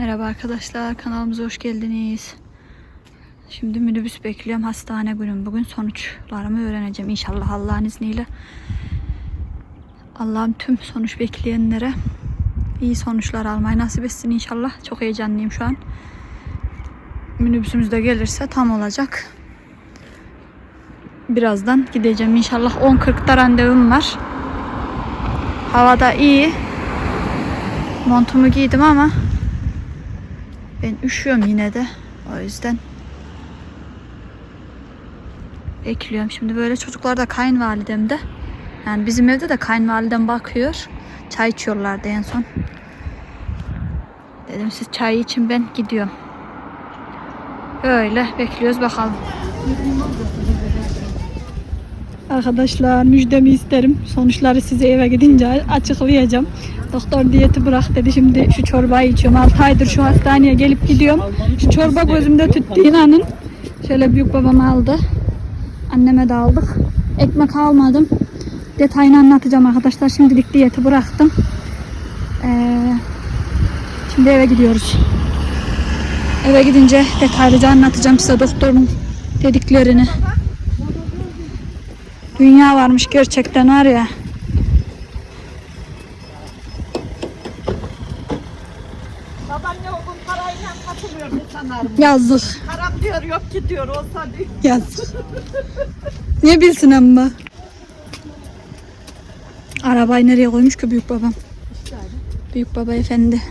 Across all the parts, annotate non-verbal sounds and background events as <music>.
Merhaba arkadaşlar kanalımıza hoş geldiniz. Şimdi minibüs bekliyorum hastane günüm bugün sonuçlarımı öğreneceğim inşallah Allah'ın izniyle. Allah'ım tüm sonuç bekleyenlere iyi sonuçlar almayı nasip etsin inşallah. Çok heyecanlıyım şu an. Minibüsümüz de gelirse tam olacak. Birazdan gideceğim inşallah 10.40'da randevum var. Havada iyi. Montumu giydim ama üşüyorum yine de. O yüzden bekliyorum. Şimdi böyle çocuklar da kayınvalidemde. Yani bizim evde de kayınvalidem bakıyor. Çay içiyorlardı en son. Dedim siz çay için ben gidiyorum. Öyle bekliyoruz bakalım. Arkadaşlar müjdemi isterim. Sonuçları size eve gidince açıklayacağım. Doktor diyeti bırak dedi. Şimdi şu çorbayı içiyorum. 6 aydır şu hastaneye gelip gidiyorum. Şu çorba gözümde tüttü inanın. Şöyle büyük babam aldı. Anneme de aldık. Ekmek almadım. Detayını anlatacağım arkadaşlar. Şimdilik diyeti bıraktım. Ee, şimdi eve gidiyoruz. Eve gidince detaylıca anlatacağım size doktorun dediklerini. Dünya varmış gerçekten var ya. Babaanne o gün parayla katılıyor ne sanarım. Yazık. Param diyor yok ki diyor olsa diyor. Yazık. ne bilsin ama. Arabayı nereye koymuş ki büyük babam? Büyük baba efendi.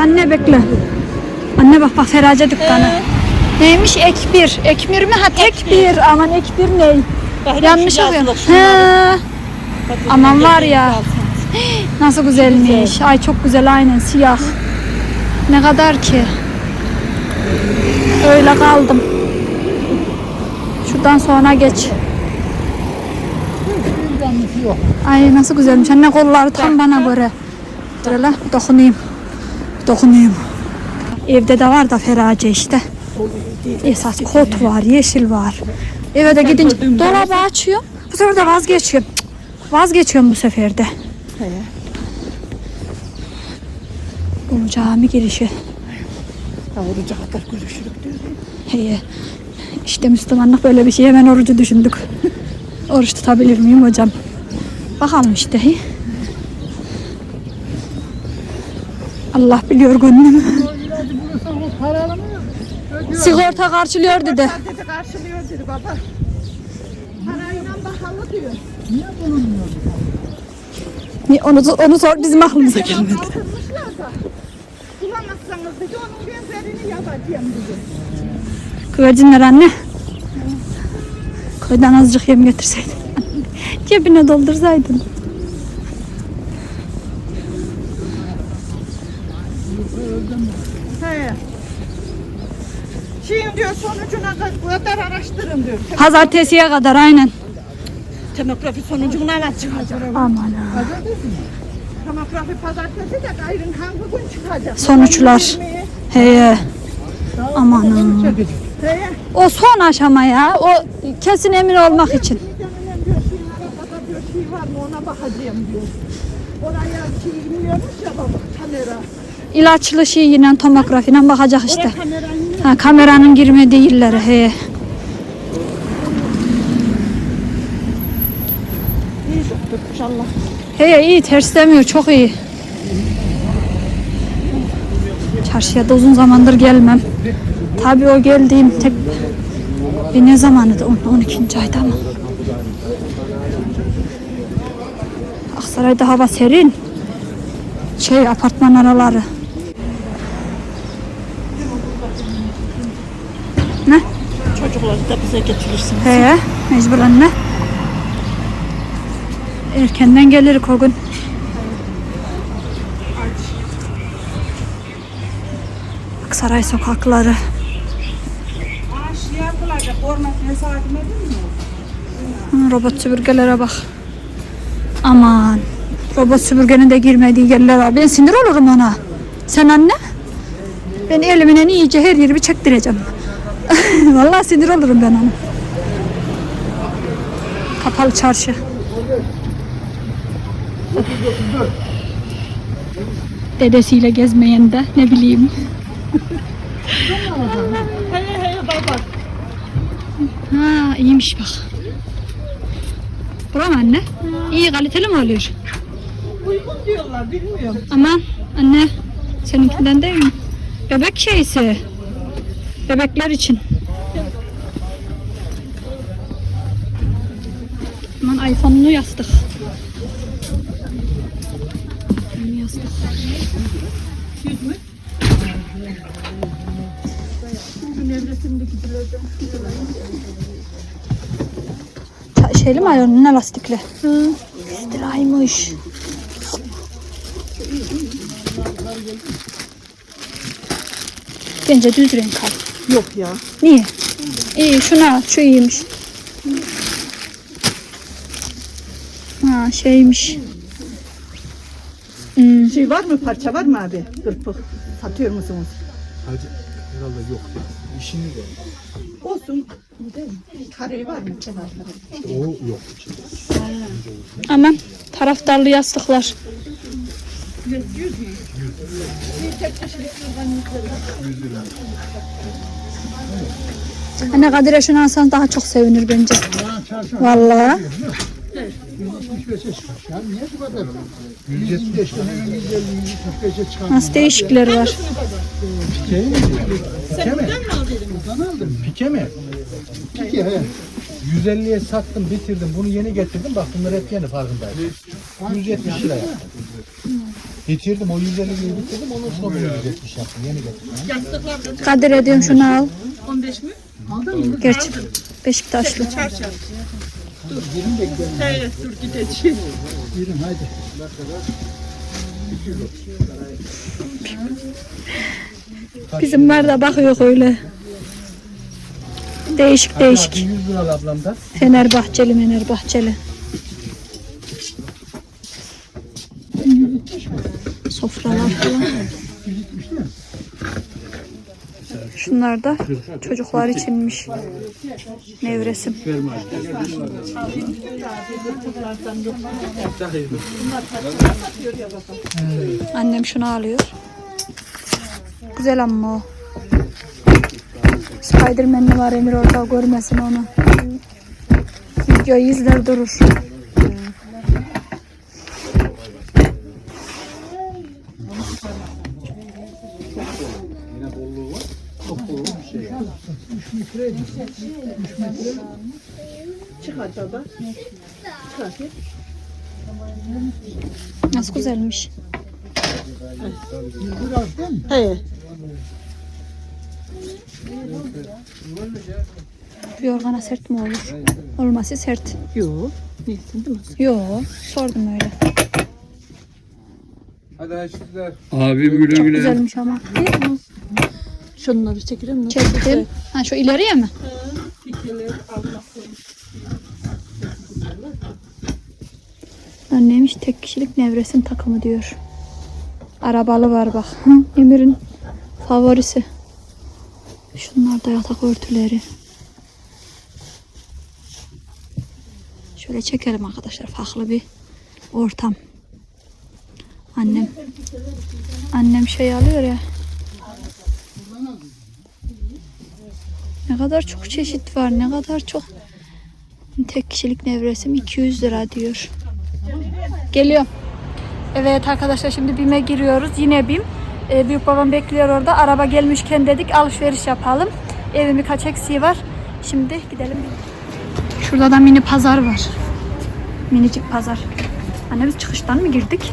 Anne bekle. Anne bak bak Ferace dükkanı. Neymiş ek bir? Ekmir mi? Ha tek bir. Aman ek bir ne? Yanlış okuyorum. He. Aman var ya. <gasps> Nasıl güzelmiş. Ay çok güzel aynen siyah. Ne kadar ki? Öyle kaldım. Şuradan sonra geç. Ay nasıl güzelmiş. Anne kolları tam bana göre. Dur hele dokunayım. Dokunayım. Evde de var da ferace işte. Esas kot var, yeşil var. Eve de gidince dolabı açıyorum. Bu sefer de vazgeçiyorum. Vazgeçiyorum bu sefer de. Bu cami girişi. Oruca kadar görüşürük diyor. İşte Müslümanlık böyle bir şey. Hemen orucu düşündük. Oruç tutabilir miyim hocam? Bakalım işte. he. Allah biliyor gönlümü. Sigorta karşılıyor dedi. Dedi karşılıyor dedi baba. Parayla bahalı diyor. Ni- Onu, onu sor bizim aklımıza gelmedi. Bulamazsanız dedi onun benzerini yapacağım dedi. Güvercinler anne. Köyden azıcık yem getirseydin. <laughs> Cebine doldursaydın. Şeyin diyor sonucuna kadar araştırın diyor. Pazartesiye kadar aynen. Tomografi sonucuna ne çıkacak? Aman ha. Tomografi pazartesi de gayrın hangi gün çıkacak? Sonuçlar. Yirmi. He. Aman ha. O son aşama ya. O kesin emin olmak için. Şey var mı ona bakacağım diyor. Oraya şey bilmiyormuş ya baba kamera. İlaçlı şey yine tomografiyle bakacak işte. Oraya kamerayı Ha, kameranın girmediği yerlere. He. inşallah. He iyi ters demiyor çok iyi. Çarşıya da uzun zamandır gelmem. Tabii o geldiğim tek bir ne zamanıydı? 10 12. ayda mı? Aksaray'da hava serin. Şey apartman araları. Ne? Çocukları da bize getirirsiniz. He, mecburen ne? Erkenden gelirik o gün. Aksaray sokakları. Hı, Robot süpürgelere bak. Aman. Robot süpürgenin de girmediği yerler var. Ben sinir olurum ona. Sen anne? Ben elimle iyice her yerimi çektireceğim. <laughs> Vallahi sinir olurum ben ona. Kapalı çarşı. Dedesiyle gezmeyen de ne bileyim. Ha iyiymiş bak. Bura mı anne? İyi kaliteli mi oluyor? Uygun diyorlar bilmiyorum. Aman anne seninkinden değil mi? Bebek şeysi. Bebekler için. Aman iPhone'lu yastık. Yeni yastık. Şeyli mi ayarlı ne lastikli? Hı. Stilaymış. Bence düz renk al. Yok ya. Niye? İyi şunu al. Şu iyiymiş. Ha şeymiş. Hmm. Şey var mı parça var mı abi? Kırpık. Satıyor musunuz? Hacı herhalde yok ya. İşini de. Olsun. Kareyi var mı kenar? O yok. Aman taraftarlı yastıklar. Anne Kadir'e şunu alsan daha çok sevinir bence. Vallahi. 175 tane 150 175'e çıkar. Nasıl değişikleri var. Pike mi? Pike mi? Buradan aldım. Pike mi? Pike he. 150'ye sattım bitirdim. Bunu yeni getirdim. Bak bunlar hep yeni farkındayım. 170 lira yaptım. Bitirdim o 150'yi bitirdim. Ondan sonra bunu 170 yaptım. Yeni getirdim. Kadir'e diyorum şunu al. 15 mi? Gerçi Beşiktaşlı. Evet dur gideceğiz. Yürüm haydi. Bizim var da bakıyor öyle. Değişik değişik. 100 lira al ablamdan. Fenerbahçeli Fenerbahçeli. Sofralar falan. Şunlar da çocuklar içinmiş. Nevresim. Annem şunu alıyor. Güzel ama o. Spiderman'li var Emir orada görmesin onu. Videoyu izler durur. Çık hadi baba. Çık hadi. Nasıl güzelmiş. He. Bir yorgana sert mi olur? Olması sert. Yok. Neyse değil mi? Yo, sordum öyle. Hadi haşitler. Abim güle güle. Güzelmiş ama. Şunları çekelim mi? Çektim. Ha şu ileriye mi? Annemiş tek kişilik nevresim takımı diyor. Arabalı var bak. Emir'in favorisi. Şunlar da yatak örtüleri. Şöyle çekelim arkadaşlar. Farklı bir ortam. Annem annem şey alıyor ya. Ne kadar çok çeşit var. Ne kadar çok tek kişilik nevresim 200 lira diyor. Geliyor. Evet arkadaşlar şimdi BİM'e giriyoruz. Yine BİM. Ee, büyük babam bekliyor orada. Araba gelmişken dedik alışveriş yapalım. Evin birkaç eksiği var. Şimdi gidelim. Şurada da mini pazar var. Minicik pazar. Anne biz çıkıştan mı girdik?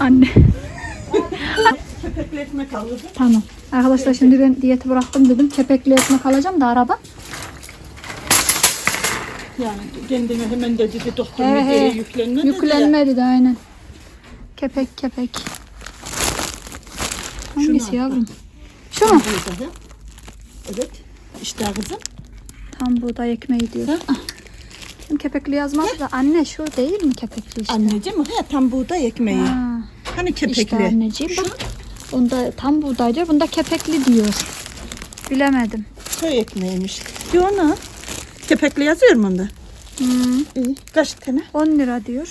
Anne. <laughs> Köpekli ekmek alırım. Tamam. Arkadaşlar şimdi ben diyeti bıraktım dedim. Kepekli ekmek alacağım da araba. Yani kendine hemen de dedi doktor He mideye he. yüklenme dedi ya. Yüklenme dedi aynen. Kepek kepek. Hangisi yavrum? Şu mu? Burada, he? Evet. İşte kızım. Tam buğday ekmeği diyor. Şimdi kepekli yazmaz da anne şu değil mi kepekli işte? Anneciğim he tam buğday ekmeği. Ha, Hani kepekli. işte anneciğim bak. Bunda tam buğday diyor. Bunda kepekli diyor. Bilemedim. Köy ekmeğiymiş. Diyor ona. Kepekli yazıyor mu onda? Hmm, İyi. Kaç tane? 10 lira diyor.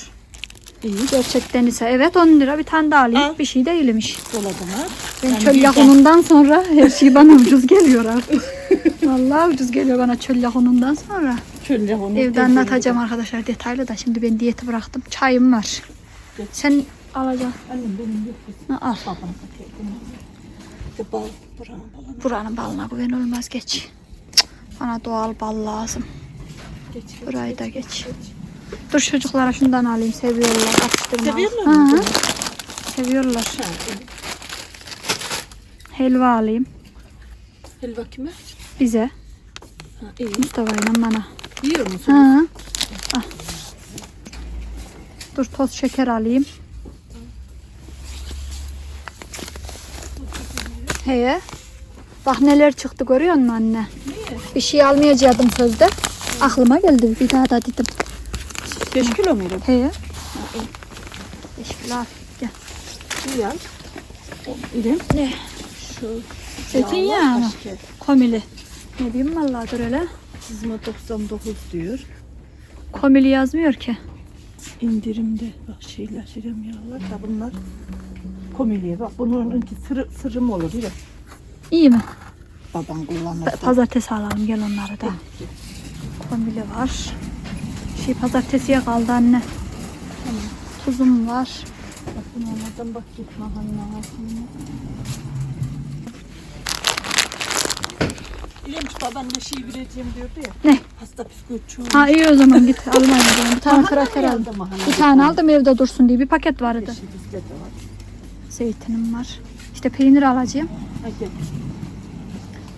İyi. Gerçekten ise evet 10 lira bir tane daha alayım. Al. Bir şey değilmiş. Dolabına. Ben çöl yakunundan sonra <laughs> her şey bana ucuz geliyor artık. Vallahi ucuz geliyor bana çöl yakunundan sonra. Şöyle onu. Evde anlatacağım arkadaşlar detaylı da şimdi ben diyeti bıraktım. Çayım var. Sen alacaksın. Annem benim yok. Ha, Al. Babam Bu bal. Buranın balını. Buranın balına güven olmaz geç. Bana doğal bal lazım. Geç. Burayı da geç. Dur çocuklara şundan alayım. Seviyorlar. Atıştırma. Seviyorlar mı? hı. Seviyorlar. Ha. Helva alayım. Helva kime? Bize. Ha, iyi. Mustafa ile bana. Yiyor musun? Hı. Al. Dur toz şeker alayım. He. Bak neler çıktı görüyor musun anne? Bir şey almayacaktım sözde. Aklıma geldi bir daha da dedim. 5 kilo muydu? He. Teşekkürler. al. Gel. İyi al. İlim. Ne? Şu Zeytinyağı mı? Komili. Ne diyeyim vallahi dur öyle. Çizme 99 diyor. Komili yazmıyor ki. İndirimde bak şeyler sirem yağlar da bunlar komiliye bak bununki sırı, sırım olur ya. İyi mi? Baban kullanır. Pa- Pazartesi alalım gel onları da. Komili var. Şey pazartesiye kaldı anne. Tuzum var. Bak bunlardan bak gitme hanına. İlemiş baban ne şey vereceğim diyordu ya. Ne? Hasta psikoloji. Ha iyi o zaman git zaman. Bir tane kraker aldım. Bir tane aldım evde dursun diye bir paket vardı. Yeşil de var. Zeytinim var. İşte peynir alacağım. Hadi.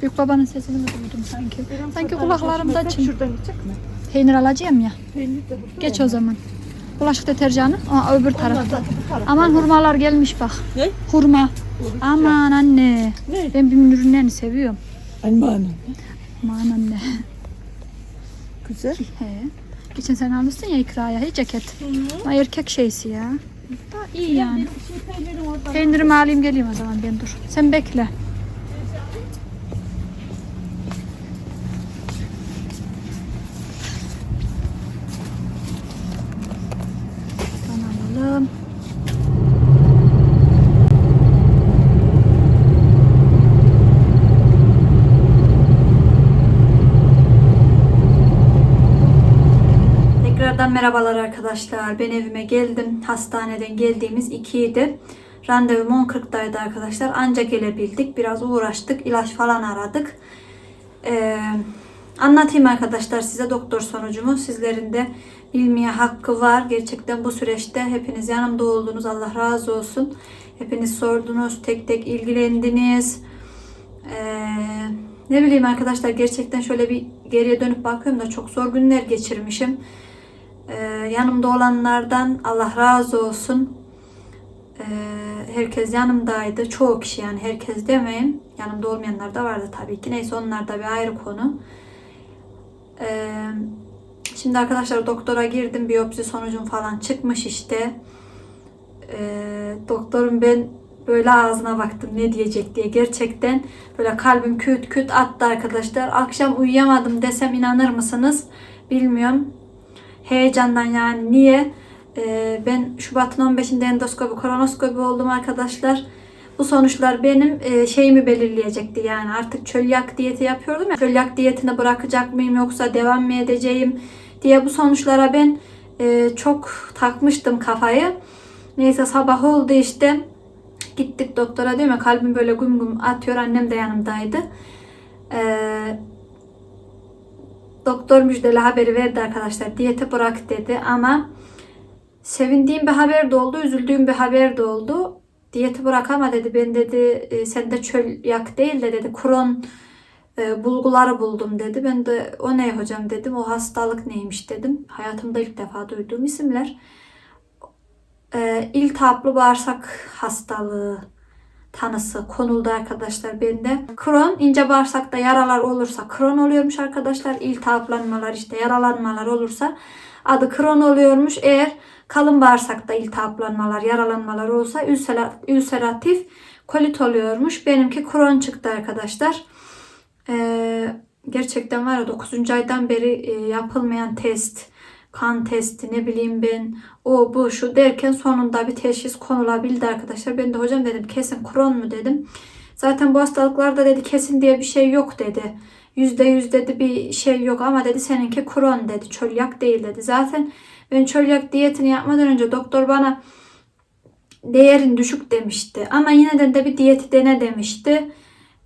Büyük babanın sesini mi duydum sanki? Sanki Şuradan kulaklarımda çın. Şuradan gidecek mi? Peynir alacağım ya. Peynir de burada. Geç o zaman. Bulaşık deterjanı Aa, öbür tarafta. Aman hurmalar gelmiş bak. Ne? Hurma. Aman anne. Ne? Ben bimin ürünlerini seviyorum. Aman. Aman anne. Güzel. He. Geçen sene almışsın ya ikraya he ceket. Ama erkek şeysi ya. Da iyi yani. Şey. Peynirimi alayım geleyim o zaman ben dur. Sen bekle. Şuradan alalım. Tekrardan merhabalar arkadaşlar. Ben evime geldim. Hastaneden geldiğimiz 2 idi. Randevum 10.40'daydı arkadaşlar. Ancak gelebildik. Biraz uğraştık. ilaç falan aradık. Ee, anlatayım arkadaşlar size doktor sonucumu. Sizlerin de bilmeye hakkı var. Gerçekten bu süreçte hepiniz yanımda oldunuz. Allah razı olsun. Hepiniz sordunuz. Tek tek ilgilendiniz. Ee, ne bileyim arkadaşlar gerçekten şöyle bir geriye dönüp bakıyorum da çok zor günler geçirmişim. Ee, yanımda olanlardan Allah razı olsun. Ee, herkes yanımdaydı. Çoğu kişi yani herkes demeyeyim. Yanımda olmayanlar da vardı tabii ki. Neyse onlar da bir ayrı konu. Ee, şimdi arkadaşlar doktora girdim. Biyopsi sonucum falan çıkmış işte. Doktorum ben böyle ağzına baktım ne diyecek diye. Gerçekten böyle kalbim küt küt attı arkadaşlar. Akşam uyuyamadım desem inanır mısınız? Bilmiyorum heyecandan yani. Niye? Ee, ben Şubat'ın 15'inde endoskopi kolonoskopi oldum arkadaşlar. Bu sonuçlar benim e, şeyimi belirleyecekti yani. Artık çölyak diyeti yapıyordum ya. Çölyak diyetini bırakacak mıyım yoksa devam mı edeceğim diye bu sonuçlara ben e, çok takmıştım kafayı. Neyse sabah oldu işte. Gittik doktora diyor ya kalbim böyle güm güm atıyor. Annem de yanımdaydı. Ee, Doktor müjdeli haberi verdi arkadaşlar. Diyeti bırak dedi ama sevindiğim bir haber de oldu, üzüldüğüm bir haber de oldu. Diyeti bırak ama dedi ben dedi e, sende çölyak değil de dedi kron e, bulguları buldum dedi. Ben de o ne hocam dedim. O hastalık neymiş dedim. Hayatımda ilk defa duyduğum isimler. E, iltihaplı bağırsak hastalığı tanısı konuldu arkadaşlar bende. Kron ince bağırsakta yaralar olursa kron oluyormuş arkadaşlar. İltihaplanmalar işte yaralanmalar olursa adı kron oluyormuş. Eğer kalın bağırsakta iltihaplanmalar, yaralanmalar olsa ülsera- ülseratif kolit oluyormuş. Benimki kron çıktı arkadaşlar. Ee, gerçekten var ya 9. aydan beri e, yapılmayan test, kan testi ne bileyim ben o bu şu derken sonunda bir teşhis konulabildi arkadaşlar. Ben de hocam dedim kesin kron mu dedim. Zaten bu hastalıklarda dedi kesin diye bir şey yok dedi. Yüzde yüz dedi bir şey yok ama dedi seninki kron dedi. Çölyak değil dedi. Zaten ben çölyak diyetini yapmadan önce doktor bana değerin düşük demişti. Ama yine de, bir diyeti dene demişti.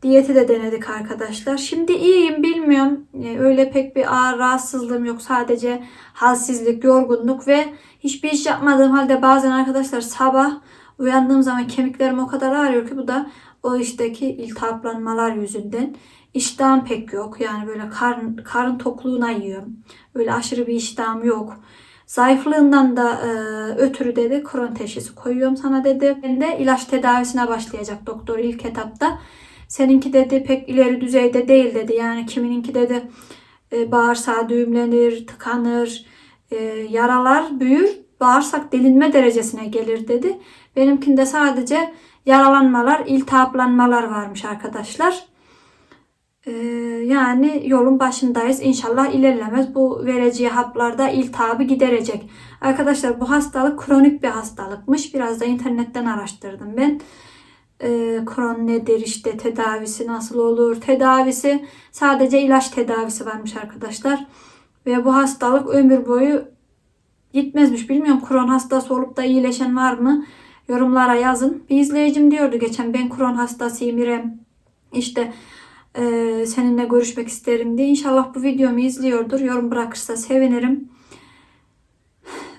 Diyeti de denedik arkadaşlar. Şimdi iyiyim bilmiyorum. Ee, Öyle pek bir ağır rahatsızlığım yok. Sadece halsizlik, yorgunluk ve hiçbir iş yapmadığım halde bazen arkadaşlar sabah uyandığım zaman kemiklerim o kadar ağrıyor ki bu da o işteki iltihaplanmalar yüzünden. İştahım pek yok. Yani böyle karın, karın tokluğuna yiyorum. Öyle aşırı bir iştahım yok. Zayıflığından da e, ötürü dedi kron teşhisi koyuyorum sana dedi. Ben de ilaç tedavisine başlayacak doktor ilk etapta. Seninki dedi pek ileri düzeyde değil dedi. Yani kimininki dedi e, bağırsağı düğümlenir, tıkanır, e, yaralar büyür, bağırsak delinme derecesine gelir dedi. Benimkinde sadece yaralanmalar, iltihaplanmalar varmış arkadaşlar. Ee, yani yolun başındayız. İnşallah ilerlemez. Bu vereceği haplarda iltihabı giderecek. Arkadaşlar bu hastalık kronik bir hastalıkmış. Biraz da internetten araştırdım ben. Ee, kron nedir işte tedavisi nasıl olur? Tedavisi sadece ilaç tedavisi varmış arkadaşlar. Ve bu hastalık ömür boyu gitmezmiş. Bilmiyorum kron hastası olup da iyileşen var mı? Yorumlara yazın. Bir izleyicim diyordu geçen ben kron hastasıyım İrem. İşte ee, seninle görüşmek isterim diye. İnşallah bu videomu izliyordur. Yorum bırakırsa sevinirim.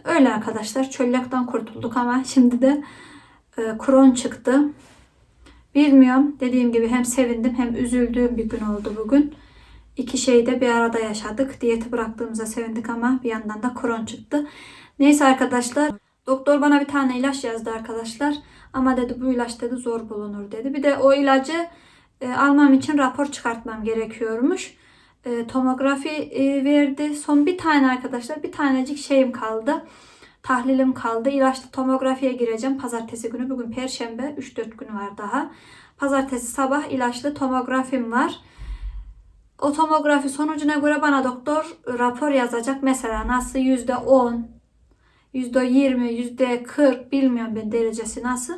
Öyle arkadaşlar. Çölyaktan kurtulduk ama şimdi de e, kron çıktı. Bilmiyorum. Dediğim gibi hem sevindim hem üzüldüğüm bir gün oldu bugün. İki şeyi de bir arada yaşadık. Diyeti bıraktığımıza sevindik ama bir yandan da kron çıktı. Neyse arkadaşlar. Doktor bana bir tane ilaç yazdı arkadaşlar. Ama dedi bu ilaç dedi zor bulunur dedi. Bir de o ilacı e, almam için rapor çıkartmam gerekiyormuş. E, tomografi e, verdi. Son bir tane arkadaşlar bir tanecik şeyim kaldı. Tahlilim kaldı. İlaçlı tomografiye gireceğim pazartesi günü. Bugün perşembe 3-4 gün var daha. Pazartesi sabah ilaçlı tomografim var. O tomografi sonucuna göre bana doktor rapor yazacak. Mesela nasıl %10, %20, %40 bilmiyorum ben derecesi nasıl.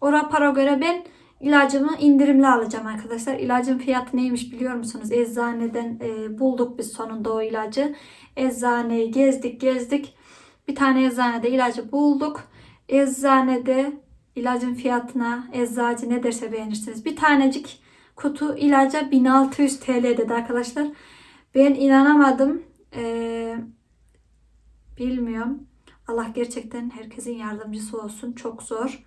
O rapora göre ben İlacımı indirimli alacağım arkadaşlar. İlacın fiyatı neymiş biliyor musunuz? Eczaneden e, bulduk biz sonunda o ilacı. Eczaneyi gezdik gezdik. Bir tane eczanede ilacı bulduk. Eczanede ilacın fiyatına eczacı ne derse beğenirsiniz. Bir tanecik kutu ilaca 1600 TL dedi arkadaşlar. Ben inanamadım. Ee, bilmiyorum. Allah gerçekten herkesin yardımcısı olsun. Çok zor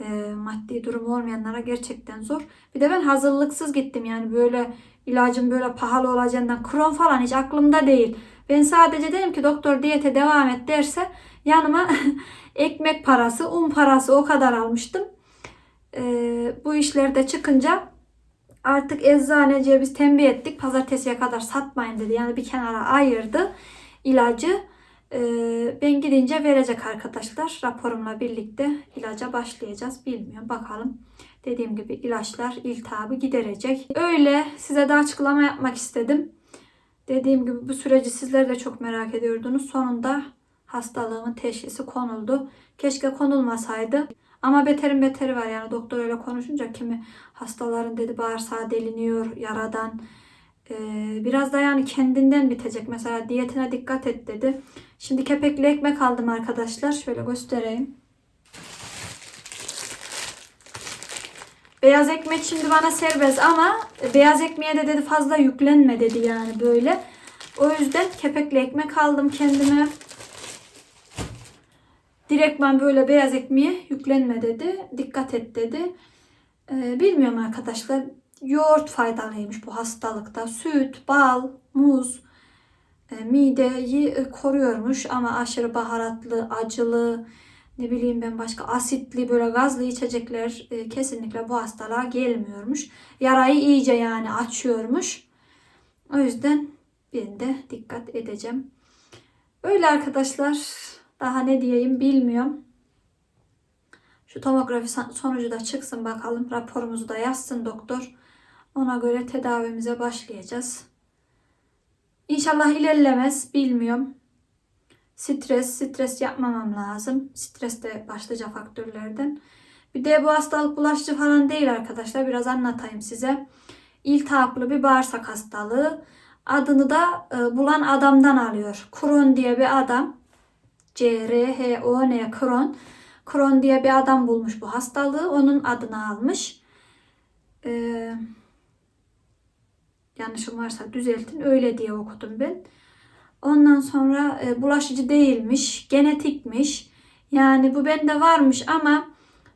e, maddi durumu olmayanlara gerçekten zor. Bir de ben hazırlıksız gittim yani böyle ilacın böyle pahalı olacağından kron falan hiç aklımda değil. Ben sadece dedim ki doktor diyete devam et derse yanıma <laughs> ekmek parası, un parası o kadar almıştım. E, bu işlerde çıkınca artık eczaneciye biz tembih ettik. Pazartesiye kadar satmayın dedi. Yani bir kenara ayırdı ilacı. Ee, ben gidince verecek arkadaşlar. Raporumla birlikte ilaca başlayacağız. Bilmiyorum bakalım. Dediğim gibi ilaçlar iltihabı giderecek. Öyle size de açıklama yapmak istedim. Dediğim gibi bu süreci sizler de çok merak ediyordunuz. Sonunda hastalığımın teşhisi konuldu. Keşke konulmasaydı. Ama beterin beteri var yani doktor öyle konuşunca kimi hastaların dedi bağırsağı deliniyor yaradan. Ee, biraz da yani kendinden bitecek. Mesela diyetine dikkat et dedi. Şimdi kepekli ekmek aldım arkadaşlar. Şöyle göstereyim. Beyaz ekmek şimdi bana serbest ama beyaz ekmeğe de dedi fazla yüklenme dedi yani böyle. O yüzden kepekli ekmek aldım kendime. Direkt ben böyle beyaz ekmeğe yüklenme dedi. Dikkat et dedi. Ee, bilmiyorum arkadaşlar. Yoğurt faydalıymış bu hastalıkta. Süt, bal, muz e, mideyi koruyormuş ama aşırı baharatlı, acılı, ne bileyim ben başka asitli böyle gazlı içecekler e, kesinlikle bu hastalığa gelmiyormuş. Yarayı iyice yani açıyormuş. O yüzden ben de dikkat edeceğim. Öyle arkadaşlar. Daha ne diyeyim bilmiyorum. Şu tomografi son- sonucu da çıksın bakalım. Raporumuzu da yazsın doktor. Ona göre tedavimize başlayacağız. İnşallah ilerlemez. Bilmiyorum. Stres, stres yapmamam lazım. Stres de başlıca faktörlerden. Bir de bu hastalık bulaşıcı falan değil arkadaşlar. Biraz anlatayım size. İltihaplı bir bağırsak hastalığı. Adını da e, bulan adamdan alıyor. Crohn diye bir adam. C-R-H-O-N Crohn. Crohn diye bir adam bulmuş bu hastalığı. Onun adını almış. Ee, yanlışım varsa düzeltin. Öyle diye okudum ben. Ondan sonra e, bulaşıcı değilmiş. Genetikmiş. Yani bu bende varmış ama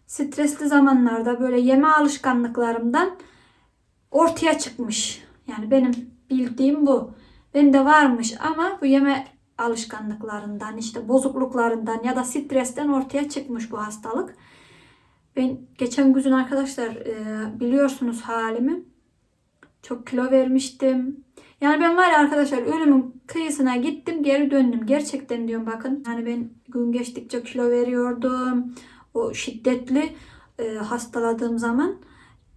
stresli zamanlarda böyle yeme alışkanlıklarımdan ortaya çıkmış. Yani benim bildiğim bu. Bende varmış ama bu yeme alışkanlıklarından işte bozukluklarından ya da stresten ortaya çıkmış bu hastalık. Ben geçen gün arkadaşlar e, biliyorsunuz halimi. Çok kilo vermiştim. Yani ben var ya arkadaşlar ölümün kıyısına gittim geri döndüm. Gerçekten diyorum bakın. Yani ben gün geçtikçe kilo veriyordum. O şiddetli e, hastaladığım zaman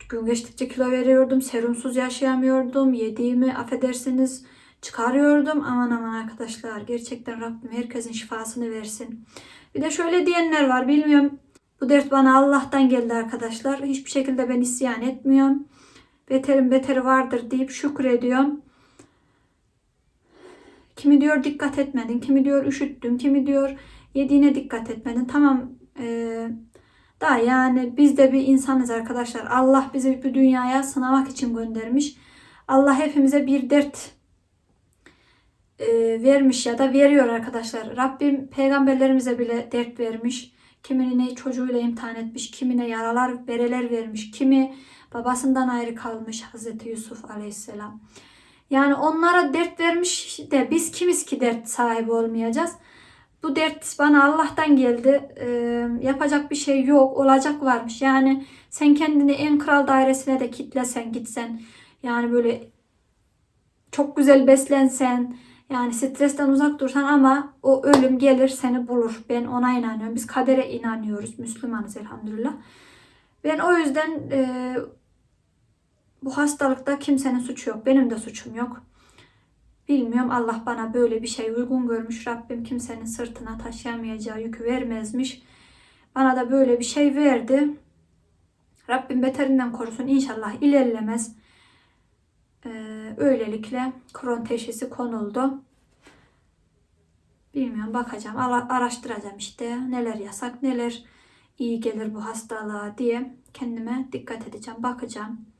gün geçtikçe kilo veriyordum. Serumsuz yaşayamıyordum. Yediğimi affedersiniz çıkarıyordum. Aman aman arkadaşlar gerçekten Rabbim herkesin şifasını versin. Bir de şöyle diyenler var bilmiyorum. Bu dert bana Allah'tan geldi arkadaşlar. Hiçbir şekilde ben isyan etmiyorum. Beterin beteri vardır deyip şükrediyorum. Kimi diyor dikkat etmedin, kimi diyor üşüttün, kimi diyor yediğine dikkat etmedin. Tamam eee da yani biz de bir insanız arkadaşlar. Allah bizi bu dünyaya sınamak için göndermiş. Allah hepimize bir dert e, vermiş ya da veriyor arkadaşlar. Rabbim peygamberlerimize bile dert vermiş. Kimini çocuğuyla imtihan etmiş, kimine yaralar, bereler vermiş, kimi babasından ayrı kalmış Hazreti Yusuf Aleyhisselam. Yani onlara dert vermiş de biz kimiz ki dert sahibi olmayacağız? Bu dert bana Allah'tan geldi. Ee, yapacak bir şey yok. Olacak varmış. Yani sen kendini en kral dairesine de kitlesen gitsen. Yani böyle çok güzel beslensen. Yani stresten uzak dursan ama o ölüm gelir seni bulur. Ben ona inanıyorum. Biz kadere inanıyoruz. Müslümanız elhamdülillah. Ben o yüzden e, bu hastalıkta kimsenin suçu yok. Benim de suçum yok. Bilmiyorum Allah bana böyle bir şey uygun görmüş. Rabbim kimsenin sırtına taşıyamayacağı yükü vermezmiş. Bana da böyle bir şey verdi. Rabbim beterinden korusun. İnşallah ilerlemez. Ee, öylelikle kron teşhisi konuldu. Bilmiyorum bakacağım. Ara- araştıracağım işte. Neler yasak neler iyi gelir bu hastalığa diye kendime dikkat edeceğim. Bakacağım.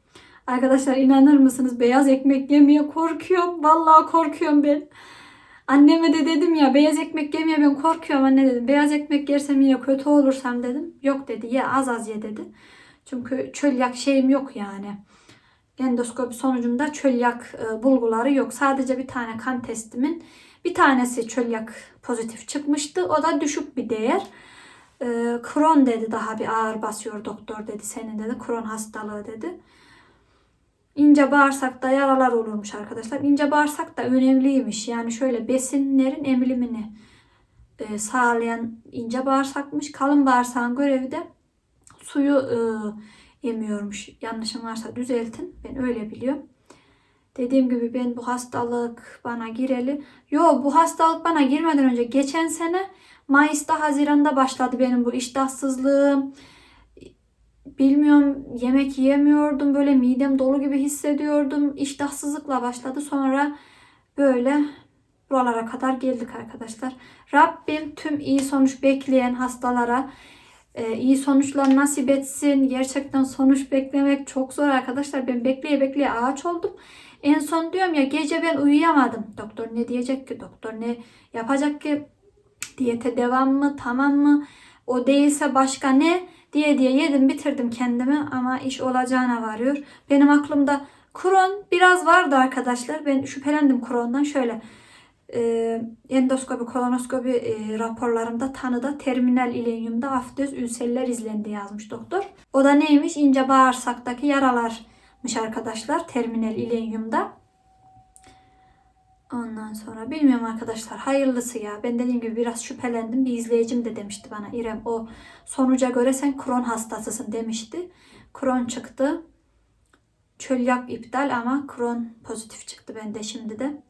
Arkadaşlar inanır mısınız beyaz ekmek yemeye korkuyorum. Vallahi korkuyorum ben. Anneme de dedim ya beyaz ekmek yemeye ben korkuyorum anne dedim. Beyaz ekmek yersem yine kötü olursam dedim. Yok dedi ye az az ye dedi. Çünkü çölyak şeyim yok yani. Endoskopi sonucunda çölyak e, bulguları yok. Sadece bir tane kan testimin bir tanesi çölyak pozitif çıkmıştı. O da düşük bir değer. E, Kron dedi daha bir ağır basıyor doktor dedi. Senin dedi Kron hastalığı dedi. İnce bağırsakta yaralar olurmuş arkadaşlar. İnce bağırsak da önemliymiş. Yani şöyle besinlerin emilimini e, sağlayan ince bağırsakmış. Kalın bağırsağın görevi de suyu e, emiyormuş. Yanlışım varsa düzeltin. Ben öyle biliyorum. Dediğim gibi ben bu hastalık bana gireli. Yo bu hastalık bana girmeden önce geçen sene Mayıs'ta Haziran'da başladı benim bu iştahsızlığım. Bilmiyorum yemek yiyemiyordum. Böyle midem dolu gibi hissediyordum. İştahsızlıkla başladı. Sonra böyle buralara kadar geldik arkadaşlar. Rabbim tüm iyi sonuç bekleyen hastalara e, iyi sonuçlar nasip etsin. Gerçekten sonuç beklemek çok zor arkadaşlar. Ben bekleye bekleye ağaç oldum. En son diyorum ya gece ben uyuyamadım. Doktor ne diyecek ki? Doktor ne yapacak ki? Diyete devam mı? Tamam mı? O değilse başka ne? Diye diye yedim bitirdim kendimi ama iş olacağına varıyor. Benim aklımda Kron biraz vardı arkadaşlar. Ben şüphelendim Kron'dan. Şöyle e, endoskopi, kolonoskopi e, raporlarımda tanıda terminal ilenyumda aftöz ülserler izlendi yazmış doktor. O da neymiş? İnce bağırsaktaki yaralarmış arkadaşlar terminal ilenyumda. Ondan sonra bilmiyorum arkadaşlar hayırlısı ya. Ben dediğim gibi biraz şüphelendim. Bir izleyicim de demişti bana İrem o sonuca göre sen kron hastasısın demişti. Kron çıktı. Çölyak iptal ama kron pozitif çıktı bende şimdi de.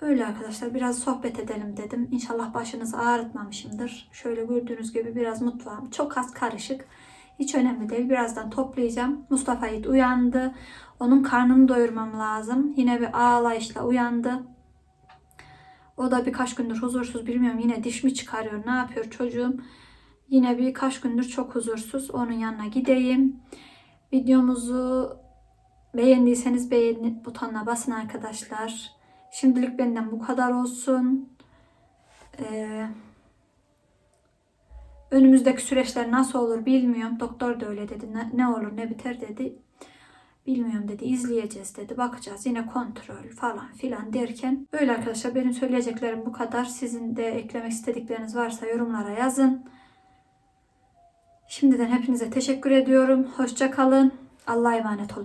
Öyle arkadaşlar biraz sohbet edelim dedim. İnşallah başınızı ağrıtmamışımdır. Şöyle gördüğünüz gibi biraz mutfağım çok az karışık. Hiç önemli değil. Birazdan toplayacağım. Mustafa Yiğit uyandı. Onun karnını doyurmam lazım. Yine bir ağlayışla uyandı. O da birkaç gündür huzursuz. Bilmiyorum yine diş mi çıkarıyor ne yapıyor çocuğum. Yine birkaç gündür çok huzursuz. Onun yanına gideyim. Videomuzu beğendiyseniz beğeni butonuna basın arkadaşlar. Şimdilik benden bu kadar olsun. Ee, önümüzdeki süreçler nasıl olur bilmiyorum. Doktor da öyle dedi. Ne, ne olur ne biter dedi. Bilmiyorum dedi. izleyeceğiz dedi. Bakacağız. Yine kontrol falan filan derken. Böyle arkadaşlar benim söyleyeceklerim bu kadar. Sizin de eklemek istedikleriniz varsa yorumlara yazın. Şimdiden hepinize teşekkür ediyorum. Hoşça kalın. Allah'a emanet olun.